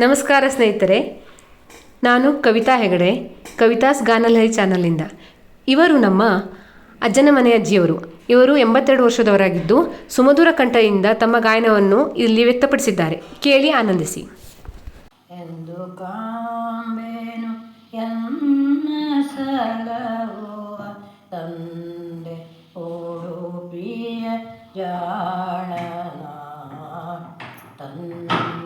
ನಮಸ್ಕಾರ ಸ್ನೇಹಿತರೆ, ನಾನು ಕವಿತಾ ಹೆಗಡೆ, ಕವಿತಾಸ್ ಗಾನಲಹರಿ ಚಾನಲಿಂದ ಇವರು ನಮ್ಮ ಅಜ್ಜನ ಮನೆ ಅಜ್ಜಿಯವರು. ಇವರು ಎಂಬತ್ತೆರಡು ವರ್ಷದವರಾಗಿದ್ದು, ಸುಮಧುರ ಕಂಠದಿಂದ ತಮ್ಮ ಗಾಯನವನ್ನು ಇಲ್ಲಿ ವ್ಯಕ್ತಪಡಿಸಿದ್ದಾರೆ. ಕೇಳಿ ಆನಂದಿಸಿ. ಎಂದು ಕಾಂಬೇನು ಎನ್ನ ಸಲಹುವ ತಂದೆ ಓಡುಪಿಯ ಜಾಣನ ತಂದೆ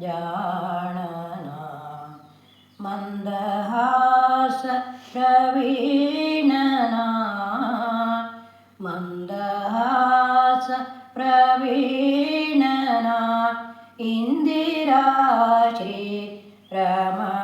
जानना। मन्दहास प्रवीणना मन्दस प्रवीणना इन्दिराचि रम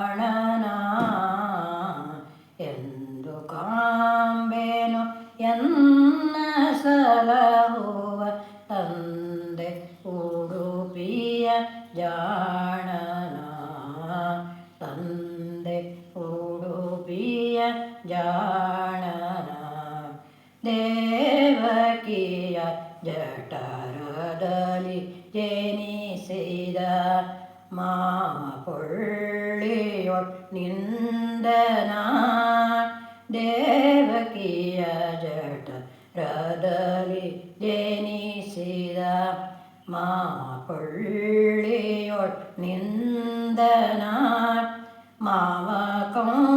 ದೇವಕಿಯ ಜಠರದಲ್ಲಿ ಜನಿಸಿದ ಮಾಪೊಳ್ಳಿಯೊಳ್ ನಿಂದನ ದೇವಕಿಯ ಜಠರದಲ್ಲಿ ಜನಿಸಿದ ಮಾಪೊಳ್ಳಿಯೊಳ್ ನಿಂದನ ಮಾವ ಕಂಸನ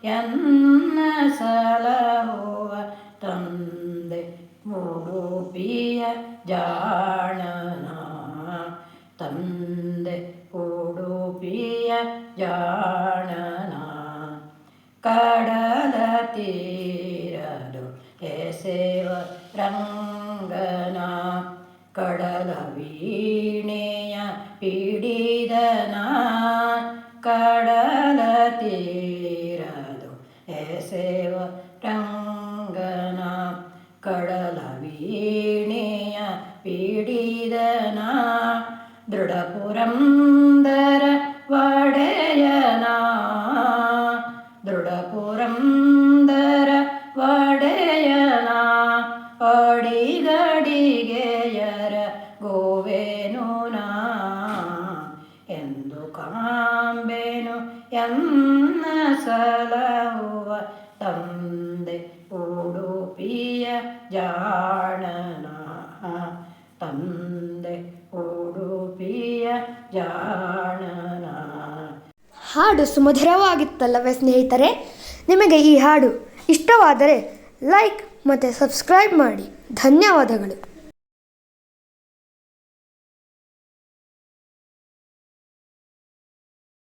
ಕಾಂಬೇನು ಎನ್ನ ಸಲಹುವ ತಂದೆ ಉಡುಪಿಯ ಜಾಣನ ತಂದೆ ಉಡುಪಿಯ ಜಾಣನ ಕಡಲ ತೀರದು ಎಸೆವ ರಂಗನ ಕಡಲ ವೀಣೆಯ ತೀರದು ಎಸೆವ ರಂಗನ ಕಡಲ ವೀಣೆಯ ಪಿಡಿದನ ದೃಢಪುರಂದರ ಒಡೆಯನ ದೃಢಪುರಂದರ ಒಡೆಯನ ಅಡಿಗಡಿಗೆಯರ ಎಂದು ಕಾಂಬೆನು ಎನ್ನ ಸಲಹುವ ತಂದೆ ಉಡುಪಿಯ ಜಾಣನ. ತಂದೆ ಉಡುಪಿಯ ಜಾಣನ. ಹಾಡು ಸುಮಧುರವಾಗಿತ್ತಲ್ಲವೇ ಸ್ನೇಹಿತರೆ? ನಿಮಗೆ ಈ ಹಾಡು ಇಷ್ಟವಾದರೆ ಲೈಕ್ ಮತ್ತು ಸಬ್ಸ್ಕ್ರೈಬ್ ಮಾಡಿ. ಧನ್ಯವಾದಗಳು.